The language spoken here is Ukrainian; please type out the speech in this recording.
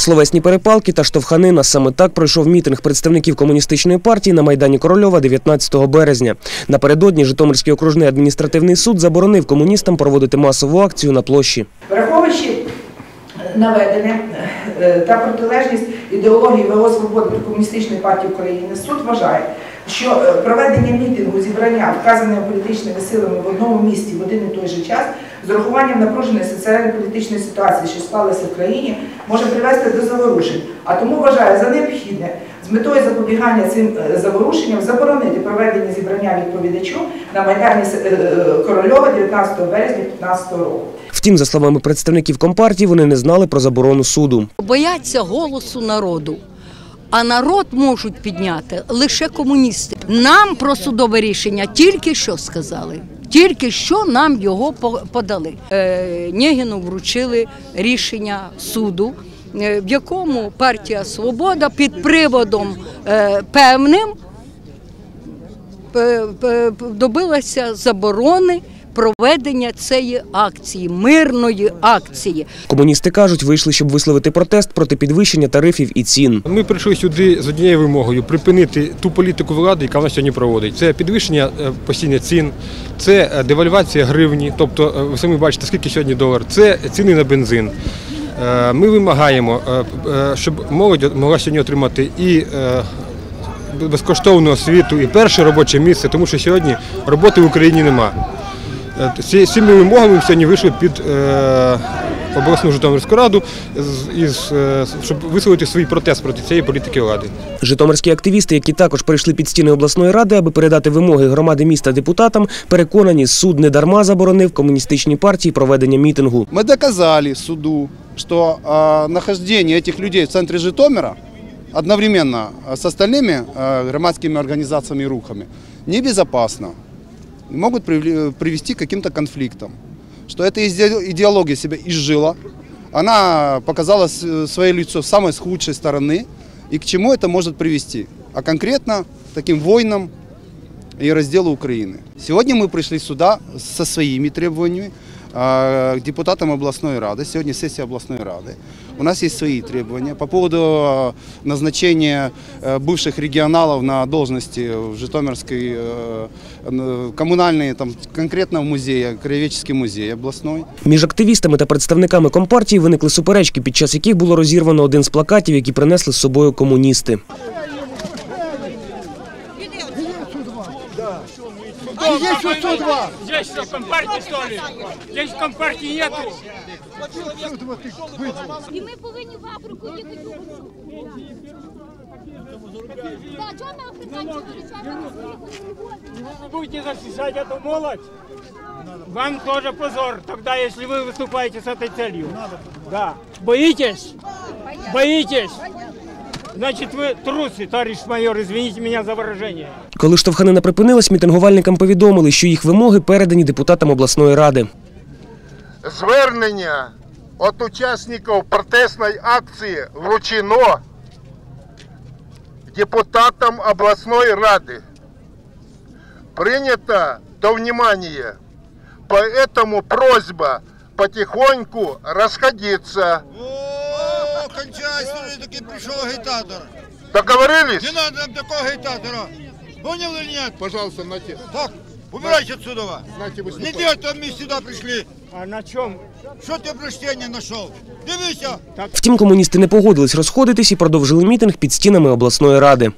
Словесні перепалки та штовханина. Саме так пройшов мітинг представників комуністичної партії на Майдані Корольова 19 березня. Напередодні Житомирський окружний адміністративний суд заборонив комуністам проводити масову акцію на площі. Враховуючи наведене е, та протилежність ідеології ВО «Свободи» Комуністичної партії України, суд вважає, що е, проведення мітингу зібрання вказаними політичними силами в одному місті в один і той же час з урахуванням напруженої соціально-політичної ситуації, що склалася в країні, може привести до заворушень. А тому вважає за необхідне з метою запобігання цим е, заворушенням заборонити проведення зібрання відповідачу на Майдані е, е, Корольова 19 березня 2015 року. Втім, за словами представників компартії, вони не знали про заборону суду. бояться голосу народу. А народ можуть підняти лише комуністи. Нам про судове рішення тільки що сказали. Тільки що нам його подали. Е, Нєгіну вручили рішення суду, е, в якому партія Свобода під приводом е, певним добилася заборони проведення цієї акції, мирної акції. Комуністи кажуть, вийшли, щоб висловити протест проти підвищення тарифів і цін. Ми прийшли сюди з однією вимогою припинити ту політику влади, яка вона сьогодні проводить. Це підвищення е, постійно цін, це е, девальвація гривні. Тобто, е, ви самі бачите, скільки сьогодні долар, це ціни на бензин. Ми вимагаємо, щоб молодь могла сьогодні отримати і безкоштовну освіту, і перше робоче місце, тому що сьогодні роботи в Україні нема. Е, Ці з цими вимогами ми сьогодні вийшли під е, обласну Житомирську раду, з- із, е, щоб висловити свій протест проти цієї політики влади. Житомирські активісти, які також прийшли під стіни обласної ради, аби передати вимоги громади міста депутатам, переконані, суд не дарма заборонив комуністичній партії проведення мітингу. Мы доказали суду, что э, нахождение этих людей в центре Житомира одновременно э, с остальными э, громадскими организациями и рухами небезопасно. Могут привести к каким-то конфликтам. Что эта иде- идеология себя изжила, она показала свое лицо с самой худшей стороны, и к чему это может привести. А конкретно таким войнам и разделу Украины. Сегодня мы пришли сюда со своими требованиями депутатам областной рады. Сегодня сессия областной рады. У нас есть свои требования по поводу а, назначения э, бывших регионалов на должности в Житомирской э, н- коммунальной, там, конкретно в музее, Краеведческий музей областной. Між активістами та представниками компартії виникли суперечки, під час яких було розірвано один з плакатів, які принесли з собою комуністи. Здесь что, компартии, что ли? Здесь компартии нету. І ми повинні в Африку їхати. Так, чого ми африканці вирішаємо? Будете защищать эту молодь? Вам тоже позор, тогда, если вы выступаете с этой целью. Да. Боитесь? Боитесь? Значит, вы трусы, товарищ майор, извините меня за выражение. Коли штовханина припинилась, мітингувальникам повідомили, що їх вимоги передані депутатам обласної ради. Звернення від учасників протестної акції вручено депутатам обласної ради. Принято до внимания. Поэтому просьба потихоньку расходиться. Кончай, смотри, таки прийшов агітатор. Договорились? Не надо нам такого агітатора. Поняли или нет? Пожалуйста, ті Так, убирайся отсюда. Нате Не выступать. делай, там мы сюда пришли. А на чому? Що ти прощення знайшов? Дивися. Втім, комуністи не погодились розходитись і продовжили мітинг під стінами обласної ради.